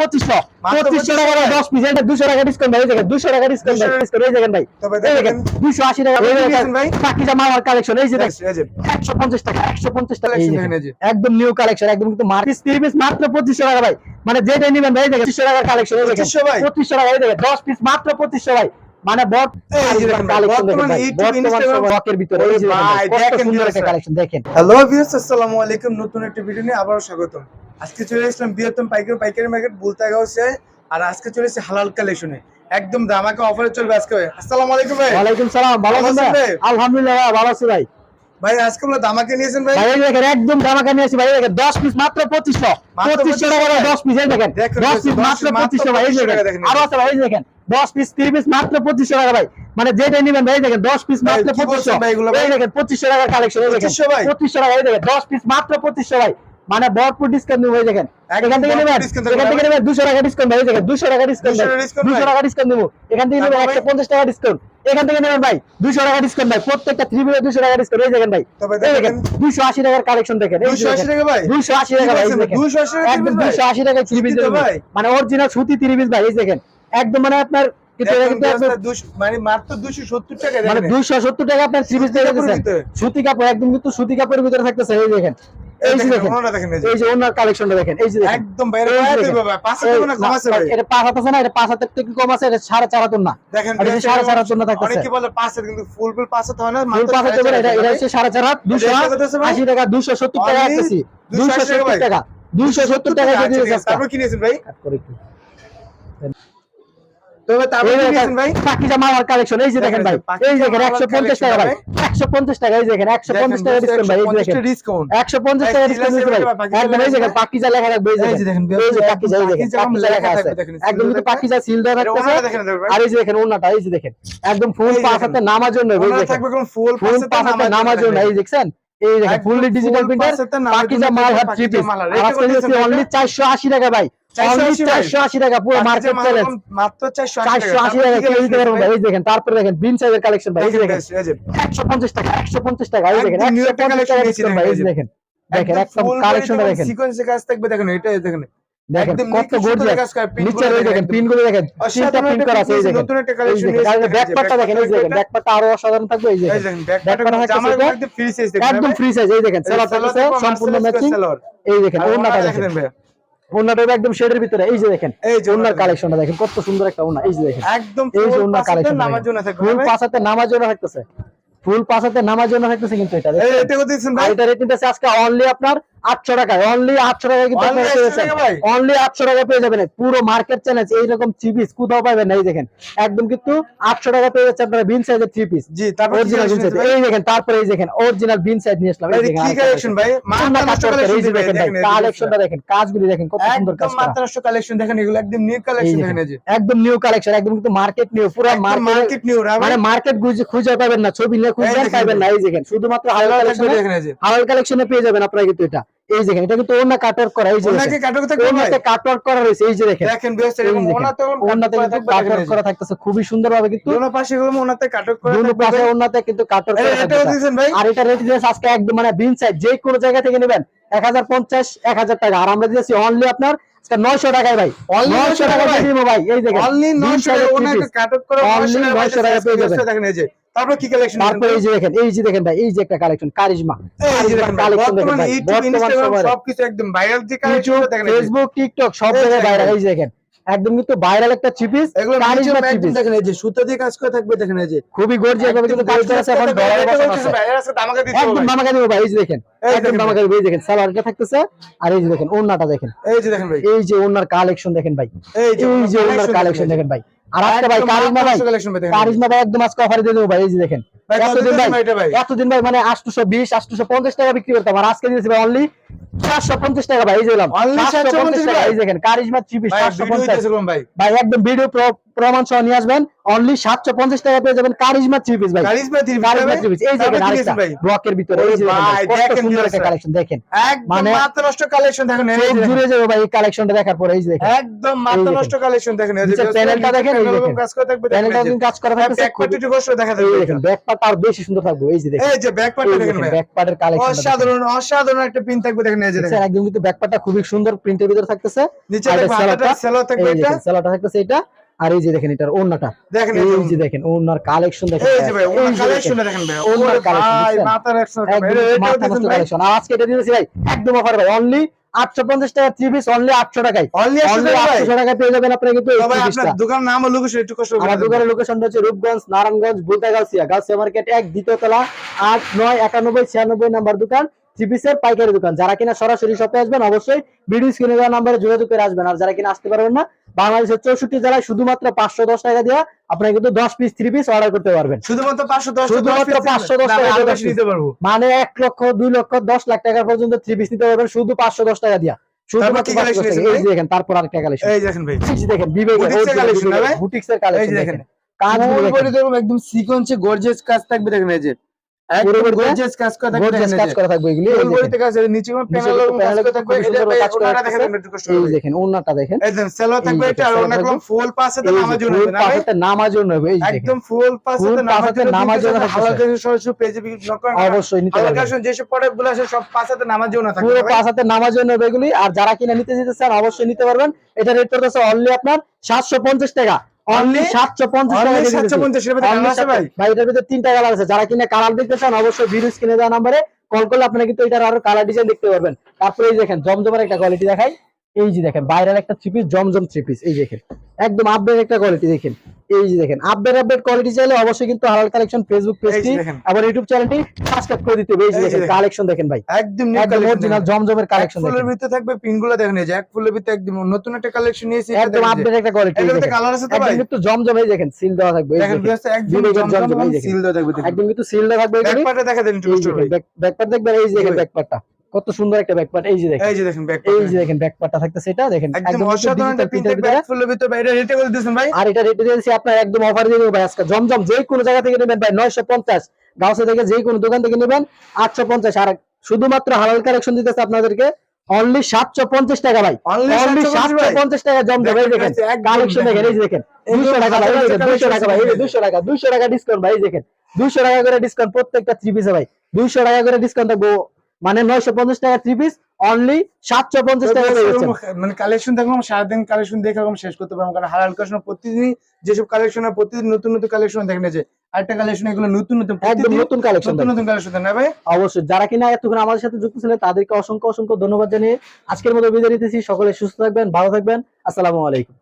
পঁচিশশো। মাত্র পঁচিশশো টাকা ভাই, দশ পিস এটা দুশো টাকা ডিসকাউন্ট ভাই দেখেন দুশো টাকা ডিসকাউন্ট এই দেখেন ভাই। দেখেন দেখেন। দুশো আশি টাকা কত নিয়েছেন ভাই? কালেকশন এই যে দেখেন। একশো পঞ্চাশ টাকা একশো পঞ্চাশ টাকা এই Collection দেখেন, দেখেন এই যে। একদম নিউ কালেকশন একদম কিন্তু মার্কেট থ্রি পিস মাত্র পঁচিশশো টাকা ভাই। মানে যেটা নিবেন ভাই দেখেন পঁচিশশো টাকার কালেকশন এই দেখেন 2500 ভাই? পঁচিশশো টাকা এই দেখেন দশ পিস মাত্র পঁচিশশো ভাই। মানে হ্যালো আসসালামু আলাইকুম। নতুন একটা ভিডিও নিয়ে আবারও স্বাগতম। আজকে চলে আসলাম বৃহত্তম পাইকারি পাইকারি মার্কেট বুলতাগাঁও সে আর আজকে চলে এসেছি হালাল কালেকশনে একদম দামাকা অফারে চলবে আজকে ভাই। আসসালামু আলাইকুম ভাই। ওয়ালাইকুম সালাম ভালো আছেন ভাই? আলহামদুলিল্লাহ ভাই, ভালো আছি ভাই। ভাই আজকে বলে দামাকে নিয়েছেন ভাই। ভাই দেখেন একদম দামাকা নিয়ে আসি ভাই দেখেন দশ পিস মাত্র পঁচিশশো। মাত্র পঁচিশশো টাকা 2500 দশ পিস এই দেখেন দেখেন, দশ দেখেন, পিস 10 পিস মাত্র পঁচিশশো ভাই এই 2500 দেখেন। আরও আছে ভাই এই দেখেন দশ পিস তিরিশ পিস মাত্র পঁচিশশো টাকা ভাই। মানে যেটা নিবেন ভাই দেখেন দশ পিস ভাই, মাত্র কি পঁচিশশো। বলছেন ভাই এগুলো ভাই? দেখেন পঁচিশশো টাকার কালেকশন এই দেখেন। 2500 ভাই? পঁচিশশো টাকা এই দেখেন দশ পিস মাত্র পঁচিশশো ভাই। মানে ভরপুর ডিসকাউন্ট দিব দেখেন এখান থেকে নেবেন এখান থেকে নেবেন দুশো টাকা ডিসকাউন্ট ভাই দেখেন দুশো টাকা ডিসকাউন্ট 200 টাকা discount দুশো টাকা ডিসকাউন্ট দিব এখান থেকে নেবেন একশো পঞ্চাশ টাকা ডিসকাউন্ট এখান থেকে নেবেন ভাই দুশো টাকা ডিসকাউন্ট ভাই প্রত্যেকটা থ্রি বিলে দুশো টাকা ডিসকাউন্ট এই দেখেন ভাই দেখেন। দুশো আশি টাকার কালেকশন দেখেন 280 দেখেন। টাকা ভাই? 280 টাকা ভাই এই কি বলছেন? দেখেন। 280 টাকা একদম ভাই? 280 টাকা থ্রি পিস? মানে অরিজিনাল সুতি থ্রি পিস ভাই এই দেখেন একদম মানে আপনার দুশ- মানে মাত্র দুশো সত্তর টাকা মানে দুইশো সত্তর টাকা আপনার থ্রি পিস ভিতরে। সুতি কাপড় একদম কিন্তু সুতি কাপড়ের ভিতরে থাকতেছে এই দেখেন এই যে দেখেন, এই। ওনার কালেকশনটা দেখেন এই একদম বাইরে না কম আছে এটা পাঁচ হাত আছে না এটা পাঁচ হাতের থেকে কম আছে এটা সাড়ে চার হাত না। দেখেন এটা সাড়ে চার হাত না থাকতেছে। অনেকে বলে পাঁচ হাত কিন্তু ফুল ফুল পাঁচ হাত হয় না ফুল পাঁচ হাত এটা এটা। হচ্ছে সাড়ে চার হাত আছে টাকা দুশো সত্তর টাকা Only রাখতেছি 280 দুশো টাকা সত্তর ভাই। টাকা সত্তর টাকা আচ্ছা, দিয়ে দিয়েছে তারপর কি ভাই? কাট করে একটু। কালেকশন এই যে দেখেন দেখেন, ভাই এই দেখেন একশো পঞ্চাশ টাকা ভাই একশো পঞ্চাশ টাকা এই দেখেন একশো পঞ্চাশ টাকা ডিসকাউন্ট ভাই এই দেখেন ডিসকাউন্ট একশো পঞ্চাশ টাকা ডিসকাউন্ট ভাই একদম এই দেখেন পাকিজা লেখা থাকবে এই এই যে দেখেন দেখেন, এই যে পাকিজা এই দেখেন পাকিজা লেখা লেখা আছে একদম কিন্তু পাকিজা সিল দেওয়া থাকতেছে ওনারা দেখেন এটা ভাই। আর এই যে দেখেন ওনাটা এই যে দেখেন একদম ফুল। হাতে নামার জন্য এই দেখেন ফুল ফুল নামার জন্য এই দেখছেন এই দেখেন ফুললি ডিজিটাল প্রিন্টার পাকিজা মাল হাত থ্রি পিস আজকে অনলি টাকা ভাই 480 অনলি ভাই? চারশো আশি টাকা পুরো মার্কেট চ্যালেঞ্জ মাত্র 480 চারশো আশি টাকা কেউ দিতে পারব না এই দেখেন তারপরে দেখেন বিন সাইজের কালেকশন ভাই এই যে দেখেন একশো পঞ্চাশ টাকা একশো পঞ্চাশ টাকা দেখেন একদম new একশো একটা পঞ্চাশ collection টাকা নিয়েছি discount ভাই এই যে দেখেন, দেখেন। দেখেন একদম কালেকশনটা দেখেন সিকোয়েন্সে কাজ থাকবে দেখেন এটা দেখেন। দেখেন কত গর্জিয়াস কাজ করা, pin নিচে গুলো দেখেন দেখেন, পিনগুলো দেখেন তিনটা পিন করা আছে এই দেখেন। নতুন একটা এই collection দেখেন আর নিয়েছি, ব্যাক এই যে পার্টটা back দেখেন এই দেখেন টা- আরও অসাধারণ থাকবে এই দেখেন। ব্যাক back প্যাটার্ন part জামার থাকতেছে ফ্রি সাইজ দেখেন একদম ফ্রি সাইজ এই দেখেন সেলার সম্পূর্ণ ম্যাচিং এই দেখেন একদম শেডের ভিতরে এই যে দেখেন এই যে ওন্নার কালেকশনটা দেখেন কত সুন্দর একটা ওন্না এই যে দেখেন। একদম এই যে ফুল ওন্নার কালেকশন নামার জন্য থাকবে ফুল পাসাতে নামার জন্য থাকতেছে। ফুল নামার জন্য থাকতেছে কিন্তু এটা এই এটা রেটিং আছে আজকে অনলি আপনার আটশো টাকায় অনলি আটশো টাকায় কিন্তু Only 800 টাকা? অনলি আটশো টাকা পেয়ে যাবেন। পুরো মার্কেট চ্যালেঞ্জ এইরকম থ্রি পিস কোথাও পাবেন না এই দেখেন। একদম কিন্তু আটশো টাকা পেয়ে যাচ্ছে আপনারা বিন সাইজের থ্রি পিস জি অরিজিনাল বিন সাইজ এই দেখেন তারপরে এই দেখেন অরিজিনাল বিন সাইজ নিয়ে আসলাম। এই দেখেন কালেকশন ভাই? এই কালেকশনটা দেখেন কাজগুলি দেখেন কত সুন্দর কাজ কালেকশন দেখেন এগুলো একদম নিউ কালেকশন দেখেন, দেখেন এই যে। একদম নিউ কালেকশন একদম কিন্তু মার্কেট নিউ পুরো মার্কেট মার্কেট নিউ মানে মার্কেট খুঁজে পাবেন না ছবি নিয়ে দেখেন পাবেন না এই দেখেন। শুধুমাত্র হালাল কালেকশনে হালাল কালেকশনে পেয়ে যাবেন আপনারা কিন্তু এটা। এই দেখেন এটা কিন্তু অন্য কাটওয়ার্ক করা এই যে ওনাকে কাটক থাকবে অন্যতে কাটওয়ার্ক করা রয়েছে এই যে দেখেন। দেখেন বেশ এরকম ওনাতে অন্যতে কিন্তু কাটওয়ার্ক করা থাকতেছে খুবই সুন্দরভাবে কিন্তু দোনো পাশে এগুলো ওনাতে কাটক করা দুটো পাশে। অন্যতে কিন্তু কাটওয়ার্ক করা থাকতেছে। দিয়েছেন ভাই। আর এটা রেট দিয়েছে আজকে একদম মানে বিন সাইজ যে কোনো জায়গা থেকে নেবেন। এক হাজার পঞ্চাশ এক হাজার টাকা। আর আমরা দিয়েছি অনলি আপনার আজকে নয়শো টাকায় ভাই। অনলি নয়শো 900 টাকা ভাই। দিয়ে দিব ভাই। এই দেখেন অনলি বিন 900 সাইজের টাকা three ওনাকে piece। কাটক করে 900 900 টাকা পেয়ে যাবেন। দেখেন এই যে। তারপর কি কালেকশন তারপরে এই যে দেখেন এই যে দেখেন ভাই এই যে একটা কালেকশন কারিজমা এই যে দেখেন বর্তমানে ইউটিউব ইনস্টাগ্রাম সবকিছু একদম ভাইরাল যে কালেকশন দেখেন ফেসবুক টিকটক সব জায়গায় ভাইরাল এই যে দেখেন একদম কিন্তু ভাইরাল একটা চিপিস এগুলো কারিজমা চিপিস দেখেন এই যে সুতো দিয়ে কাজ করে থাকবে দেখেন এই যে খুবই গর্জিয়াস কিন্তু কাজ করা আছে এখন ডলারে আছে ভাইরাল আছে দামাকে দিতে একদম হবে দামাকা দিব ভাই এই যে দেখেন একদম দেখেন দামাকা দিব এই দেখেন সালোয়ারটা থাকতেছে আর এই যে দেখেন ওন্নাটা দেখেন এই যে দেখেন ভাই এই যে ওন্নার কালেকশন দেখেন ভাই এই এই যে ওন্নার কালেকশন দেখেন ভাই আর আজকে ভাই কারিজমা ভাই কারিজমা ভাই একদম আজকে অফারে দিয়ে দেবো ভাই এই যে দেখেন এতদিন ভাই? এতদিন ভাই মানে আটশো বিশ আটশো পঞ্চাশ টাকা বিক্রি করতাম আর আজকে দিয়েছি ভাই অনলি চারশো পঞ্চাশ টাকা ভাই এই যে Only 450 টাকা এই দেখেন কারিজমা চিপিস ভাই চারশো ভিডিও পঞ্চাশ। দিতেছিলাম ভাই? ভাই একদম ভিডিও প্রমাণ সহ নিয়ে আসবেন। অনলি সাতশো পঞ্চাশ টাকা পেয়ে যাবেন কারিজমা থ্রি পিস ভাই। কারিজমা থ্রি পিস কারিজমা ভাই? পিস এই দেখেন আরেকটা ব্লকের ভিতরে এই যে ভাই, ভাই, দেখেন সুন্দর একটা কালেকশন দেখেন। একদম নষ্ট কালেকশন দেখেন এই যে জুড়ে যাবে ভাই এই কালেকশনটা দেখার পরে এই যে দেখেন। একদম মাথা নষ্ট কালেকশন দেখেন এই যে প্যানেলটা দেখেন এই দেখেন। কাজ করে থাকবে প্যানেলটা এই যে। কিন্তু কাজ করা ব্যাক পার্ট একটু কষ্ট দেখা যাবে দেখেন। ব্যাক পার্ট আর বেশি সুন্দর থাকবে এই যে দেখেন। এই যে ব্যাক পার্টটা দেখেন ভাই। ব্যাক পার্টের কালেকশন অসাধারণ অসাধারণ একটা পিন থাকবে দেখেন এই যে দেখেন একদম কিন্তু ব্যাক খুবই সুন্দর প্রিন্টের ভিতরে থাকতেছে। নিচে আর দেখবেন এটা হাতাটা সেলোটা- সেলো থাকবে এটা দেখেন থাকতেছে এটা আর এই যে দেখেন এটার ওন্নাটা দেখেন এই এই যে যে দেখেন ওন্নার কালেকশন দেখেন এই যে ভাই ওনার কালেকশন দেখেন। দেখেন ভাই ওনার ওরে collection ভাই মাথার একশো একদম এটা এটাও মাথা দেখেন নষ্ট ভাই। কালেকশন আজকে এটা দিয়েছি ভাই একদম অফার ভাই অনলি 850 টাকা থ্রি পিস অনলি 800 টাকায়। অনলি অনলি 800 টাকা পেয়ে যাবেন আপনারা কিন্তু তবে আপনার piece-টা। দোকান নাম ও লোকেশন একটু কষ্ট আমার দোকানের লোকেশনটা হচ্ছে রূপগঞ্জ নারায়ণগঞ্জ বুলতা গাউসিয়া গাউসিয়া মার্কেট এক দ্বিতীয় তলা আট নয় একানব্বই ছিয়ানব্বই নাম্বার দোকান। থ্রিপিসের পাইকারি দোকান। যারা কিনা সরাসরি শপে আসবেন অবশ্যই ভিডিও স্ক্রিনে দেওয়া নাম্বারে যোগাযোগ করে আসবেন। আর যারা কিনা আসতে পারবেন না বাংলাদেশের চৌষট্টি জেলায় শুধুমাত্র পাঁচশো দশ টাকা দিয়ে আপনারা কিন্তু দশ পিস থ্রি পিস অর্ডার করতে পারবেন। শুধুমাত্র পাঁচশো দশ শুধুমাত্র 510 টাকা নিতে পারব। মানে এক লক্ষ দুই লক্ষ দশ লাখ টাকা পর্যন্ত থ্রি পিস নিতে পারবেন শুধু পাঁচশো দশ টাকা দিয়া। শুধুমাত্র কি 510 collection টাকা। এসেছে এই ভাই? যে দেখেন তারপর আরেকটা কালেকশন দেখেন এর এই কালেকশন দেখেন একদম সিকোয়েন্সে গর্জিয়াস কাজ থাকবে দেখেন এই যে। গর্জিয়াস কাজ করা থাকবে গর্জিয়াস কাজ করা থাকবে এগুলি। এই ফুল দেখেন। বডিতে কাজ আছে নিচে কোনো প্যানেল কাজ করা থাকবে এটা সুন্দর ভাই কাজ করা ওনারা দেখেন একটু কষ্ট এই দেখেন ওন্নাটা দেখেন। এই সেলো থাকবে এটা আর সেলো অনেক ফুল পাসে তো এই জন্য হবে না ভাই? পাশাতে জন্য হবে, এই একদম ফুল পাসে তো নামার জন্য নামার জন্য হালকা থাকতেছে। সরাসরি পেজে বিক্রি না অবশ্যই নিতে পারবেন। করে যেসব প্রোডাক্টগুলো আছে সব পাশাতে নামার জন্য থাকবে পুরো পাশাতে নামার জন্য হবে এগুলি আর যারা কিনা নিতে যেতে চান অবশ্যই নিতে পারবেন। এটা রেট করতেছে অনলি আপনার সাতশো পঞ্চাশ টাকা। অনলি Only- সাতশো পঞ্চাশ টাকা Only 750 এর মধ্যে আছে ভাই? ভাই এটার ভিতরে তিনটা কালার আছে। যারা কিনা কালার দেখতে চান অবশ্যই ভিডিও স্ক্রিনে দেওয়া নাম্বারে কল করলে আপনারা কিন্তু এটার আরও কালার ডিজাইন দেখতে পারবেন। তারপরে দেখেন জমজমের একটা কোয়ালিটি দেখাই। এই যে দেখেন বাইরের একটা three piece Zamzam three piece এই দেখেন একদম আপডেট একটা কোয়ালিটি দেখেন এই যে দেখেন আপডেট আপডেট কোয়ালিটি চাইলে অবশ্যই কিন্তু হালাল কালেকশন ফেসবুক পেজটি আবার ইউটিউব চ্যানেলটি সাবস্ক্রাইব করে দিতে হবে এই যে দেখেন। কালেকশন দেখেন ভাই একদম একদম অরিজিনাল। জমজমের কালেকশন ফুলের ভিতরে থাকবে পিনগুলো দেখেন এই যে এক ফুলের ভিতরে একদম নতুন একটা কালেকশন নিয়েছি একদম। আপডেট একটা কোয়ালিটি ভিতরে কালার আছে তো ভাই একদম জমজম এই দেখেন সিল দেওয়া থাকবে এই দেখেন একদম জমজম seal দেওয়া থাকবে দেখেন একদম কিন্তু সিল দেওয়া থাকবে ব্যাক এখানে। পার্টে দেখা দেন একটু ব্যাকপার্ট দেখবেন এই যে দেখেন। ব্যাকপার্টটা কত সুন্দর একটা ব্যাকপার্ট এই যে দেখেন। এই যে দেখেন ব্যাক এই যে দেখেন ব্যাকপার্টটা থাকতেছে এটা দেখেন একদম অসাধারণ একটা ভিতরে। এক ফুলের ভিতরে। ভাই এটা রেটে বলে দিয়েছেন ভাই? আর এটা রেটে দিয়েছি আপনার একদম অফার দিয়ে দেবো ভাই আজকে। জমজম যে কোনো জায়গা থেকে নেবেন ভাই নয়শো পঞ্চাশ। গাউসে থেকে যে কোনো দোকান থেকে নেবেন আটশো পঞ্চাশ। আর শুধুমাত্র হালাল কালেকশন দিতেছে আপনাদেরকে অনলি সাতশো পঞ্চাশ টাকা ভাই। অনলি 750 সাতশো ভাই। পঞ্চাশ টাকা জমজম। এই দেখেন কালেকশন দেখেন এই যে দেখেন এগুলো দুশো টাকা ভাই এই হাজার দেখেন, হাজার দুশো টাকা ভাই এই যে collection দুশো টাকা দুশো টাকা ডিসকাউন্ট ভাই দেখেন। দুশো টাকা করে ডিসকাউন্ট প্রত্যেকটা থ্রি পিসে ভাই। দুশো টাকা করে ডিসকাউন্ট থাকব মানে নয়শো পঞ্চাশ টাকা থ্রি পিস অনলি সাতশো পঞ্চাশ টাকা মানে কালেকশন দেখলাম সারাদিন কালেকশন দেখে শেষ করতে পারব কারণ হালাল কালেকশন প্রতিদিন যেসব কালেকশন প্রতিদিন নতুন নতুন কালেকশন দেখেন এই যে আরেকটা কালেকশন এগুলো নতুন নতুন একদম নতুন কালেকশন নতুন নতুন কালেকশন না ভাই? অবশ্যই যারা কিনা এতক্ষণ আমাদের সাথে যুক্ত ছিলেন তাদেরকে অসংখ্য অসংখ্য ধন্যবাদ জানিয়ে আজকের মতো বিদায় নিতেছি। সকলে সুস্থ থাকবেন ভালো থাকবেন। আসসালামু আলাইকুম।